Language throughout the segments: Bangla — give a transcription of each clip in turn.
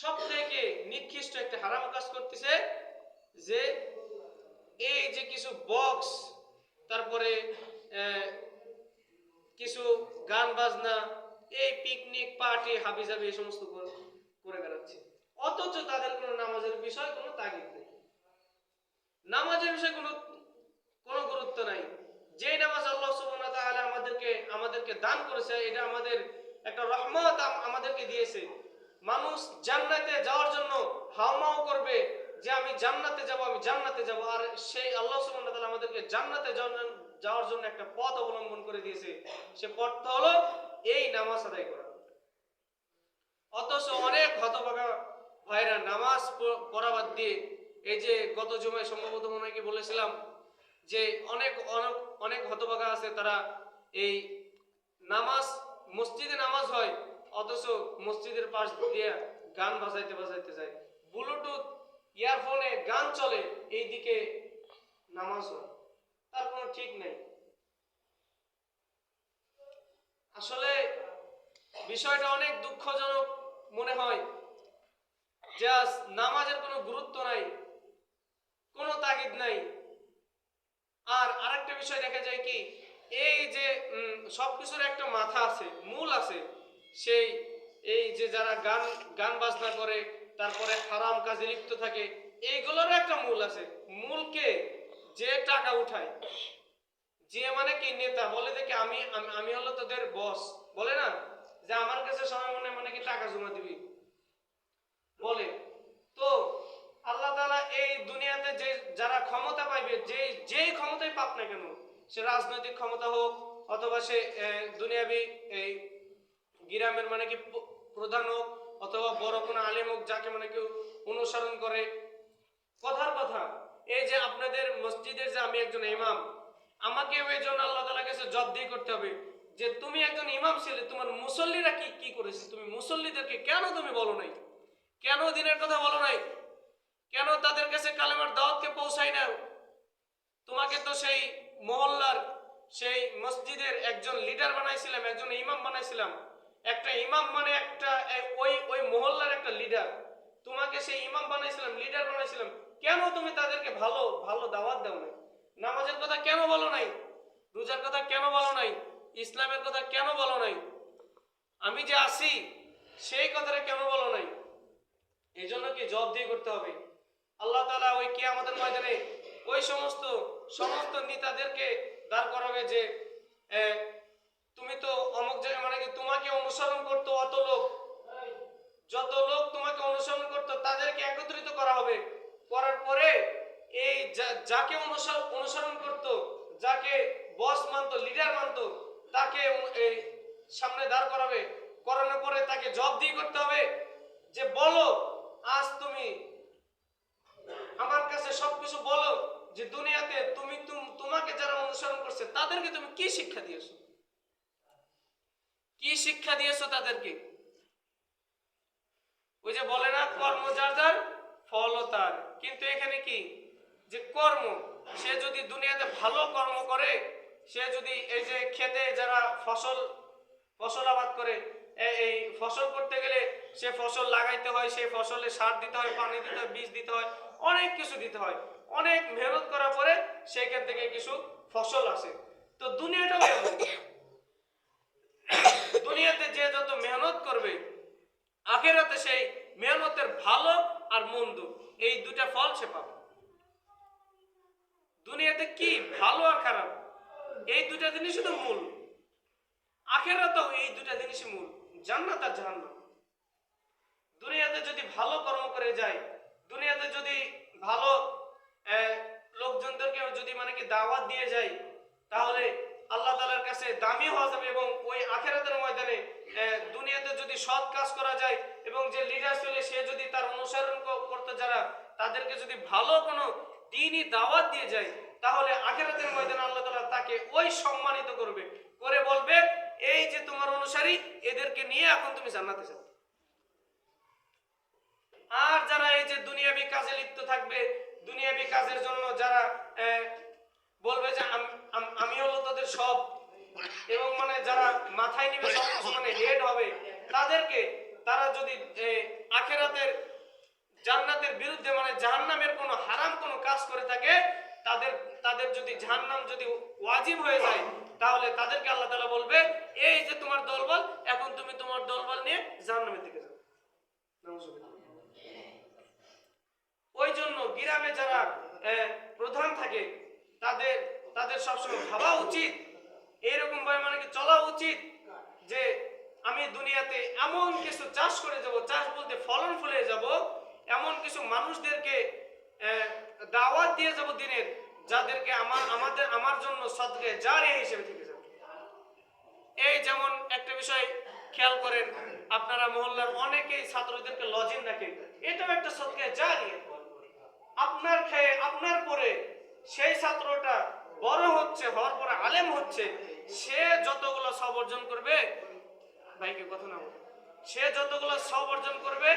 সব থেকে নিকৃষ্ট একটা হারাম কাজ করতেছে যে এই যে কিছু বক্স তারপরে কিছু গান বাজনা, এই পিকনিক পার্টি হাবিজাবি, এই সমস্ত করে বেড়াচ্ছে। অথচ তাদের কোনো নামাজের বিষয়, কোনো তাগিদ নেই। নামাজের বিষয়ে কোনো কোনো গুরুত্ব নাই। যে নামাজ আল্লাহ সুবহানাহু তাআলা আমাদেরকে আমাদেরকে দান করেছে, এটা আমাদের একটা রহমত আমাদেরকে দিয়েছে। মানুষ জান্নাতে যাওয়ার জন্য হাওমাও করবে যে আমি জান্নাতে যাব, আমি জান্নাতে যাব। আর সেই আল্লাহ সুবহানাহু তাআলা আমাদেরকে জান্নাতে যাওয়ার- জন্য একটা পথ অবলম্বন করে দিয়েছে। সে পথটা হলো এই নামাজ আদায় করা। অথচ অনেক হতভাগা ভাইরা নামাজ পড়া বাদ দিয়ে এই যে গত জমায় সম্ভবত মনে কি বলেছিলাম যে অনেক অনেক অনেক হতভাগা আছে তারা এই নামাজ মসজিদে নামাজ হয় অথচ মসজিদের পাশ দিয়ে গান বাজাইতে বাজাইতে যায়। ব্লুটুথ ইয়ারফোনে গান চলে, এইদিকে নামাজ হয়। তার কোনো ঠিক নেই। আসলে বিষয়টা অনেক দুঃখজনক মনে হয় যে নামাজের কোনো গুরুত্ব নাই, কোনো তাগিদ নাই। আর আরেকটা বিষয় দেখা যায় কি, এই যে সবকিছুর একটা মাথা আছে, মূল আছে। সেই, এই যে যারা গান গান বাজনা করে, তারপরে হারাম কাজে লিপ্ত থাকে এইগুলোর একটা মূল আছে। মূলকে যে টাকা উঠায়, যে মানে কি নেতা, বলে দেখে আমি, আমি- হলো তোদের বস বলে না? যে আমার কাছে সময় মনে মানে কি টাকা জমা দিবি? বলে, তো আল্লাহ তালা এই দুনিয়াতে যে, যারা ক্ষমতা পাইবে, যে, যেই ক্ষমতাই পাক না কেন, সে রাজনৈতিক ক্ষমতা হোক, অথবা সে দুনিয়াবি, এই গ্রামের মানে কি প্রধান হোক অথবা বড় কোনো আলেম হোক, যাকে মানে কেউ অনুসরণ করে। কথার কথা, এই যে আপনাদের মসজিদের যে আমি একজন ইমাম আমাকে এই জন্য আল্লাহ তাআলার কাছে জবাবদিহি করতে হবে যে তুমি একজন ইমাম ছিলে, তোমার মুসল্লিরা কি কি করেছে? তুমি মুসল্লিদেরকে কেন তুমি বলো নাই? কেন দিনের কথা বলো নাই? কেন তাদের কাছে কালেমার দাওয়াতকে পৌঁছাই না তোমাকে তো সেই মহল্লার, সেই মসজিদের একজন লিডার বানাইছিলাম, একজন ইমাম বানাইছিলাম। একটা ইমাম মানে একটা ওই ওই মহল্লার একটা লিডার তোমাকে সেই ইমাম বানাইছিলাম লিডার বানাইছিলাম। কেন তুমি তাদেরকে ভালো ভালো দাওয়াত দাও নাই? নামাজের কথা কেন বলো নাই? রোজার কথা কেন বলো নাই? ইসলামের কথা কেন বলো নাই? আমি যে আসি সেই কথাটা কেন বলো নাই? এই জন্য কি জব দিয়ে করতে হবে? আল্লাহ তাআলা ওই কে আমাদের ময়দানে ওই সমস্ত সমস্ত নেতাদেরকে দাঁড় করাবে যে তুমি তো অমুক জায়গায় মানে কি তোমাকে অনুসরণ করতো অত লোক? যত লোক তোমাকে অনুসরণ করতো, তাদেরকে একত্রিত করা হবে। করার পরে এই যাকে অনুসরণ অনুসরণ করতো, যাকে বস মানতো লিডার মানতো, তাকে এই সামনে দাঁড় করাবে। করানোর পরে তাকে জব দিয়ে করতে হবে। যে বলো, আজ তুমি আমার কাছে সবকিছু বলো যে দুনিয়াতে তুমি তুম- তোমাকে যারা অনুসরণ করছে, তাদেরকে তুমি কি শিক্ষা দিয়েছ? কি শিক্ষা দিয়েছ তাদেরকে? ওই যে বলে না, কর্ম যার যার ফলও তার। কিন্তু এখানে কি? যে কর্ম, সে যদি দুনিয়াতে ভালো কর্ম করে, সে যদি এই যে খেতে যারা ফসল ফসল আবাদ করে এই ফসল করতে গেলে সে ফসল লাগাইতে হয়, সেই ফসলে সার দিতে হয়, পানি দিতে হয়, বীজ দিতে হয়, অনেক কিছু দিতে হয়। অনেক মেহনত করার পরে সেখান থেকে কিছু ফসল আসে। তো দুনিয়াটাও। দুনিয়াতে যে যত মেহনত করবে, আখেরাতে সেই মেহনতের ভালো আর মন্দ, এই দুটা ফল সে পাবে। দুনিয়াতে কি ভালো আর খারাপ? এই দুটা জিনিসই তো মূল। আখেরাতেও এই দুটা জিনিসই মূল। জান্নাত আর জাহান্নাম। দুনিয়াতে যদি ভালো কর্ম করে যায়, দুনিয়াতে যদি ভালো লোকজনদেরকে যদি মানে কি দাওয়াত দিয়ে যায়, তাহলে আল্লাহ তালার কাছে দামি হওয়া যাবে এবং ওই আখেরাতের ময়দানে দুনিয়াতে যদি সৎ কাজ করা যায় এবং যে লিডার ছিল সে যদি তার অনুসরণ করতে যারা, তাদেরকে যদি ভালো কোনো দিনই দাওয়াত দিয়ে যায়, তাহলে আখেরাতের ময়দানে আল্লাহ তালা তাকে ওই সম্মানিত করবে। করে বলবে, এই যে তোমার অনুসারী, এদেরকে নিয়ে এখন তুমি জান্নাতে যাও। আর যারা এই যে দুনিয়াবি কাজে লিপ্ত থাকবে, দুনিয়াবি কাজের জন্য যারা বলবে যে আম- হলো তাদের সব, এবং মানে যারা মাথায় নিবে সব মানে হেড হবে, তাদেরকে তারা যদি আখেরাতের জান্নাতের বিরুদ্ধে মানে জাহান্নামের কোনো হারাম কোনো কাজ করে থাকে, তাদের তাদের যদি জাহান্নাম যদি ওয়াজিব হয়ে যায়, তাহলে তাদেরকে আল্লাহ তাআলা বলবে, এই যে তোমার দলবল, এখন তুমি তোমার দলবল নিয়ে জাহান্নামের দিকে যাও। ওই জন্য গ্রামে যারা প্রধান থাকে তাদের তাদের সবসময় ভাবা উচিত। এরকম ভাবে মানে কি চলা উচিত যে আমি দুনিয়াতে এমন কিছু চাষ করে যাব, চাষ বলতে ফলন ফুলে যাব, এমন কিছু মানুষদেরকে দাওয়াত দিয়ে যাব দিনের, যাদেরকে আমার, আমাদের, আমার জন্য সদকে জারিয়া হিসেবে থেকে যাবে। এই যেমন একটা বিষয় খেয়াল করেন, আপনারা মহল্লার অনেকেই ছাত্রদেরকে লজেন রাখেন এটাও একটা সদকে জারিয়া। আপনার খেয়ে, আপনার পরে সেই ছাত্রটা বড় হচ্ছে, হওয়ার পরে আলেম হচ্ছে। সে যতগুলো সব অর্জন করবে, ভাইকে কথা না সে যতগুলো সব অর্জন করবে,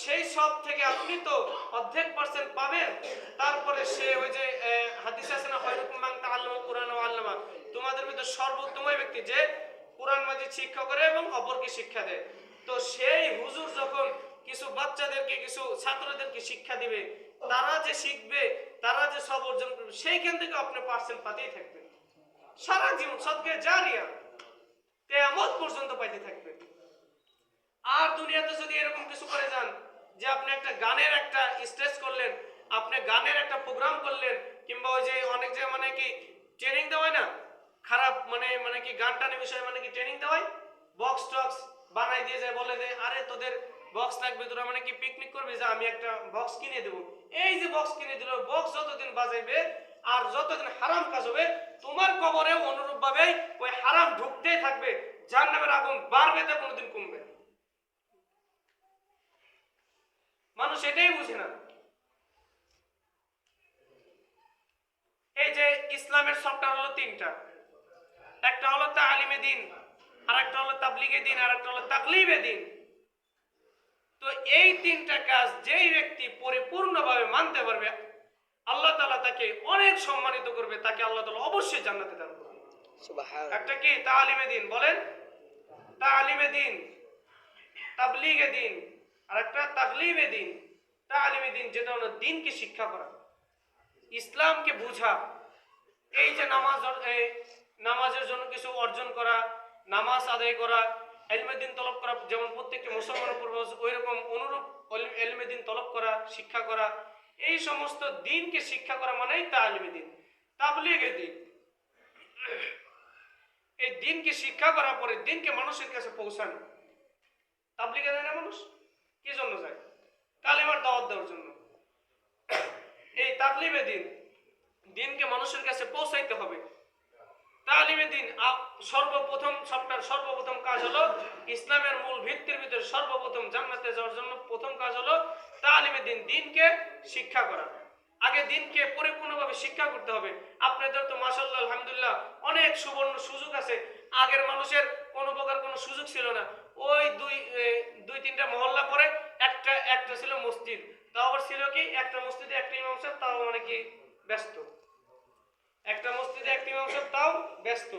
সেই সব থেকে আপনি তো অর্ধেক পার্সেন্ট পাবেন। তারপরে সে ওই যে হাদিস আছে না হয়রকম কুরআন ও আল্লামা তোমাদের মধ্যে সর্বোত্তম ব্যক্তি যে কোরআন মাজিদ শিক্ষা করে এবং অপরকে শিক্ষা দেয়। তো সেই হুজুর যখন কিছু বাচ্চাদেরকে, কিছু ছাত্রদেরকে শিক্ষা দিবে, তারা যে শিখবে তারা যে সব অর্জন করবে, সেইখান থেকে আপনি পার্সেন্ট পাতেই থাকবেন। সারা জীবন সদকে জারিয়া কেয়ামত পর্যন্ত পাইতে থাকবে আর দুনিয়াতে যদি এরকম কিছু করে যান, যে আপনি একটা গানের একটা স্টেজ করলেন, আপনি গানের একটা প্রোগ্রাম করলেন, কিংবা ওই যে অনেক যে মানে কি ট্রেনিং দেওয়ায় না, খারাপ মানে মানে কি গান টানের বিষয়ে মানে কি ট্রেনিং দেওয়ায় বক্স টক্স বানাই দিয়ে যায়, বলে যে, আরে তোদের বক্স লাগবে তোরা মানে কি পিকনিক করবে? যে, আমি একটা বক্স কিনে দেবো। এই যে বক্স কিনে দিল বক্স যতদিন বাজাইবে আর যতদিন হারাম কাজ হবে, তোমার কবরে অনুরূপ ভাবে ওই হারাম ঢুকতেই থাকবে। জাহান্নামের আগুন বাড়বে তো কোনোদিন কমবে মানুষ এটাই বুঝে না। এই যে ইসলামের সফটওয়্যার হলো তিনটা। একটা হলো তালিমে দিন আর একটা হলো তাবলিগে দিন আর একটা হলো তাকলিবে দিন। তো এই তিনটা কাজ যেই ব্যক্তি পরিপূর্ণভাবে মানতে পারবে আল্লাহ তালা তাকে অনেক সম্মানিত করবে তাকে আল্লাহ তালা অবশ্যই জান্নাতে দান করবে। একটা কি? তালিমে দিন বলেন। তালিমে দিন তাবলিগে দিন আর একটা তাকলিমে দিন। তালিমে দিন যেটা হলো দিনকে শিক্ষা করা। ইসলামকে বোঝা এই যে নামাজ এই নামাজের জন্য কিছু অর্জন করা নামাজ আদায় করা এলমে দিন তলব করা, যেমন প্রত্যেকটি মুসলমানের পূর্ব ওই রকম অনুরূপ অল- এলমে দিন তলব করা, শিক্ষা করা। এই সমস্ত দিনকে শিক্ষা করা মানেই তালিমে দিন। তাবলিগে দিন। এই দিনকে শিক্ষা করার পরে দিনকে মানুষের কাছে পৌঁছানো। তাবলিগে যায় না মানুষ? কি জন্য যায়? কালিমার দাওয়াত দেওয়ার জন্য। এই তাবলিমে দিন, দিনকে মানুষের কাছে পৌঁছাইতে হবে। তালিমে দিন সর্বপ্রথম, সবটার সর্বপ্রথম কাজ হলো ইসলামের মূল ভিত্তির ভিতরে সর্বপ্রথম জান্নাতে যাওয়ার জন্য প্রথম কাজ হলো তালিমে দিন, দিনকে শিক্ষা করা। আগে দিনকে পরিপূর্ণভাবে শিক্ষা করতে হবে। আপনাদের তো মাসাল্লাহ আলহামদুলিল্লাহ অনেক সুবর্ণ সুযোগ আছে। আগের মানুষের কোনো প্রকার কোনো সুযোগ ছিল না। ওই দুই দুই, তিনটা মহল্লা পরে একটা একটা ছিল মসজিদ। তাও আবার ছিল কি, একটা মসজিদে একটা ইমাম সাহেব, তাও মানে ব্যস্ত। একটা মসজিদে একটা সাহেব, তাও ব্যস্ত।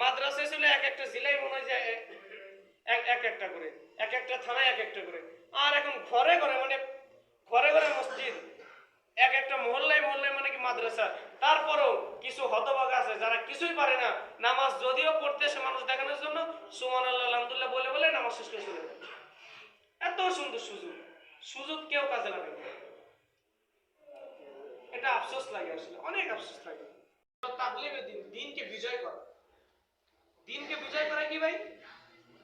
মাদ্রাসায় ছিল এক একটা জেলায় মনে হয় যে এক এক একটা করে, এক একটা থানায় এক একটা করে। আর এখন ঘরে ঘরে মানে ঘরে ঘরে মসজিদ, এক একটা মহল্লায় মহল্লায় মানে কি মাদ্রাসা। তারপরেও কিছু হতভাগ আছে, যারা কিছুই পারে না। নামাজ যদিও পড়তে সে মানুষ দেখানোর জন্য সুমান আল্লাহ আলহামদুলিল্লাহ বলে বলে নামাজ শেষ করে চলে। এত সুন্দর সুযোগ। সুযোগ কেউ কাজে লাগে। এটা আফসোস লাগে আসলে, অনেক আফসোস লাগে। তাকলিমে দিন, দিনকে বিজয় করা। দিনকে বিজয় করা কি ভাই?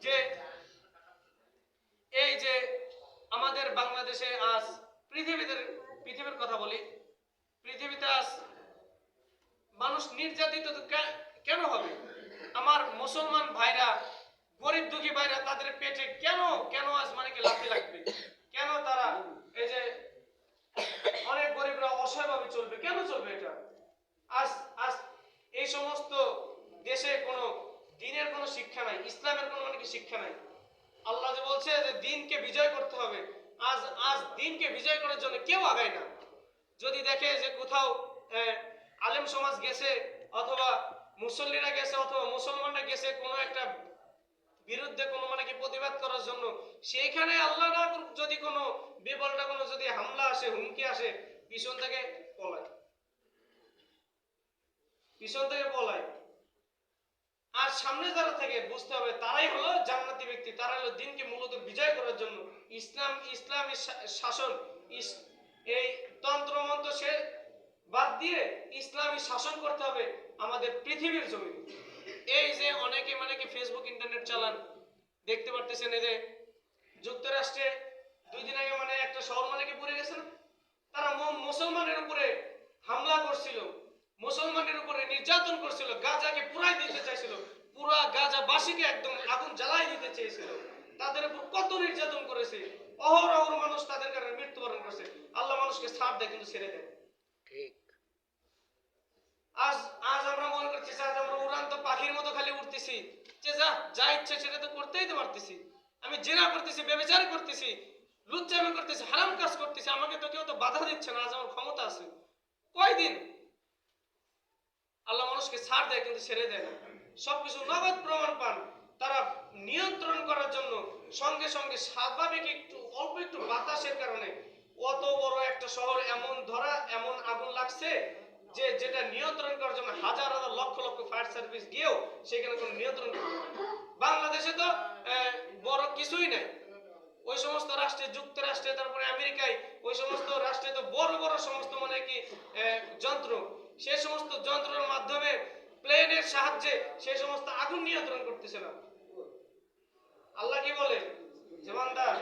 যে এই যে আমাদের বাংলাদেশে আজ পৃথিবীতে পৃথিবীর কথা বলি, পৃথিবীতে আজ মানুষ নির্যাতিত কেন হবে? আমার মুসলমান ভাইরা, গরিব দুঃখী ভাইরা তাদের পেটে কেন কেন আজ মানে কি লাফি লাগবে? কেন তারা এই যে অনেক গরিবরা অসহায়ভাবে চলবে? কেন চলবে এটা? আজ আজ এই সমস্ত দেশে কোনো দিনের কোনো শিক্ষা নাই, ইসলামের কোনো মানে কি শিক্ষা নাই। আল্লাহ যে বলছে যে দিনকে বিজয় করতে হবে, আজ আজ দিনকে বিজয় করার জন্য কেউ আগায় না। যদি দেখে যে কোথাও আলেম সমাজ গেছে, অথবা মুসল্লিরা গেছে, অথবা মুসলমানরা গেছে, কোনো একটা বিরুদ্ধে কোনো মানে কি প্রতিবাদ করার জন্য, সেইখানে আল্লাহ যদি কোনো বিবলটা কোনো যদি হামলা আসে, হুমকি আসে, পিছন থেকে পলায়। পিছন থেকে পলায় আর সামনে যারা থেকে, বুঝতে হবে তারাই হলো জান্নাতি ব্যক্তি। তারা হলো দিনকে মূলত বিজয় করার জন্য। ইসলাম ইসলামী শা- শাসন এই তন্ত্র মন্ত্র সে বাদ দিয়ে ইসলামী শাসন করতে হবে আমাদের পৃথিবীর জমি এই যে অনেকে মানে কি ফেসবুক ইন্টারনেট চালান, দেখতে পারতেছেন এদের যুক্তরাষ্ট্রে দুই দিন আগে মানে একটা শহর মানে কি পড়ে গেছে না? তারা মুসলমানের উপরে হামলা করছিল। মুসলমানের উপরে নির্যাতন করছিল গাজাকে পুরাই দিতে চাইছিল পুরা গাজা বাসীকে একদম আগুন জ্বালাই দিতে চেয়েছিল। তাদের উপর কত নির্যাতন করেছে অহরহ মানুষ তাদের কারণে মৃত্যুবরণ করছে। আল্লাহ মানুষকে ছাড় দেয় কিন্তু ছেড়ে দেয় ঠিক। আজ আজ আমরা মনে করতেছি আজ আমরা উড়ান্ত পাখির মতো খালি উঠতেছি যে যা যা ইচ্ছে সেটা তো করতেই তো পারতেছি। আমি জেনা করতেছি বেবিচার করতেছি লুচ্চামি করতেছি হারাম কাজ করতেছি আমাকে তো কেউ তো বাধা দিচ্ছে না আজ আমার ক্ষমতা আছে। কয়দিন আল্লাহ মানুষকে ছাড় দেয় কিন্তু ছেড়ে দেয় না। সবকিছু নগদ প্রমাণ পান। তারা নিয়ন্ত্রণ করার জন্য সঙ্গে সঙ্গে স্বাভাবিক একটু, অল্প একটু বাতাসের কারণে অত বড় একটা শহর এমন ধরা, এমন আগুন লাগছে যে যেটা নিয়ন্ত্রণ করার জন্য হাজার হাজার লক্ষ লক্ষ ফায়ার সার্ভিস গিয়েও সেখানে কোনো নিয়ন্ত্রণ। বাংলাদেশে তো বড় কিছুই নাই। ওই সমস্ত রাষ্ট্রে, যুক্তরাষ্ট্রে, তারপরে আমেরিকায়, ওই সমস্ত রাষ্ট্রে তো বড় বড় সমস্ত মানে কি যন্ত্র। সেই সমস্ত যন্ত্রের মাধ্যমে প্লেনের সাহায্যে সে সমস্ত আগুন নিয়ন্ত্রণ করতেছে না। আল্লাহ কি বলে? জবানদার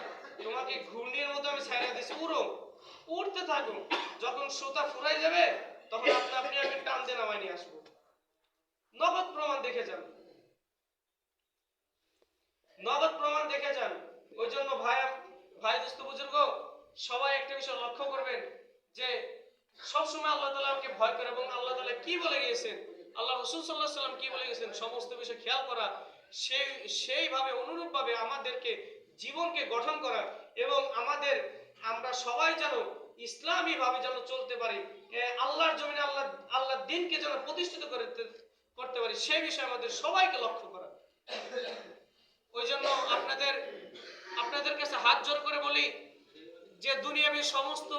তোমাকে ঘূর্ণির মতো আমি ছাইরা দিছি, উড়ো। উড়তে থাকো। যখন সুতা ফুরাই যাবে, তখন আপনি আপনি আমি টান দিয়ে নামাই নিয়ে আসব। নগদ প্রমাণ দেখে যান। নগদ প্রমাণ দেখে যান। ওই জন্য ভাই ভাই দোস্ত বুজুর্গ, সবাই একটা বিষয় লক্ষ্য করবেন যে সবসময় আল্লাহ তালা আমাকে ভয় করে এবং আল্লাহ তালা কি বলে গিয়েছেন? আল্লাহ রসুল সাল্লাহ সাল্লাম কি বলে গেছেন সমস্ত বিষয় খেয়াল করা, সেই, সেইভাবে, অনুরূপভাবে আমাদেরকে জীবনকে গঠন করা এবং আমাদের, আমরা সবাই যেন ইসলামী ভাবে যেন চলতে পারি আল্লাহর জমিনে আল্লাহ আল্লাহর দিনকে যেন প্রতিষ্ঠিত করতে করতে পারি, সেই বিষয়ে আমাদের সবাইকে লক্ষ্য করা। ওই জন্য আপনাদের আপনাদের কাছে হাত জোর করে বলি যে দুনিয়াবী সমস্ত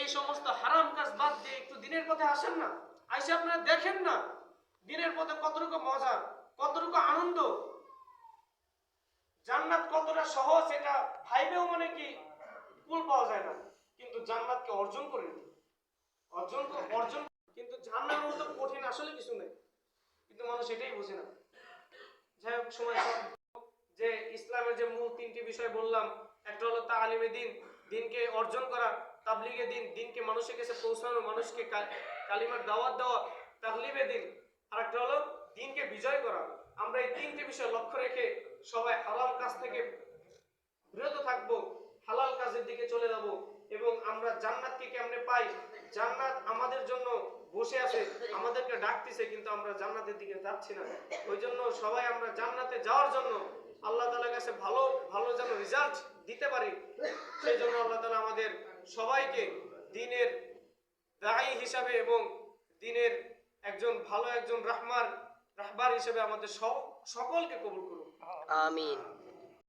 এই সমস্ত হারাম কাজ বাদ দিয়ে একটু দিনের পথে আসেন না। আইসে আপনারা দেখেন না দিনের পথে কতটুকু মজা, কতটুকু আনন্দ। জান্নাত কতটা সহজ এটা ভাইবেও মানে কি কুল পাওয়া যায় না। কিন্তু জান্নাতকে অর্জন করে অর্জন অর্জন কিন্তু জান্নাতের মতো কঠিন আসলে কিছু নেই। কিন্তু মানুষ এটাই বোঝে না। যাই হোক, সময় যে ইসলামের যে মূল তিনটি বিষয় বললাম, একটা হলো তালিমে দিন, দিনকে অর্জন করা তাবলিগে দিন, দিনকে মানুষের কাছে পৌঁছানো, মানুষকে কালিমার দাওয়াত দেওয়া তাহলিমে দিন। আর একটা হলো দিনকে বিজয় করা। আমরা এই তিনটি বিষয় লক্ষ্য রেখে সবাই হালাল কাজ থেকে বিরত থাকব, হালাল কাজের দিকে চলে যাব এবং আমরা জান্নাতকে কেমনে পাই? জান্নাত আমাদের জন্য বসে আছে, আমাদেরকে ডাকতেছে, কিন্তু আমরা জান্নাতের দিকে যাচ্ছি না। ওই জন্য সবাই আমরা জান্নাতে যাওয়ার জন্য আল্লাহ তালার কাছে ভালো ভালো যেন রেজাল্ট দিতে পারি, সেই জন্য আল্লাহ তালা আমাদের সবাইকে দিনের দায়ী হিসাবে এবং দিনের একজন ভালো একজন রাহমার, রাহবার হিসেবে আমাদের সকলকে কবুল করুন। আমিন।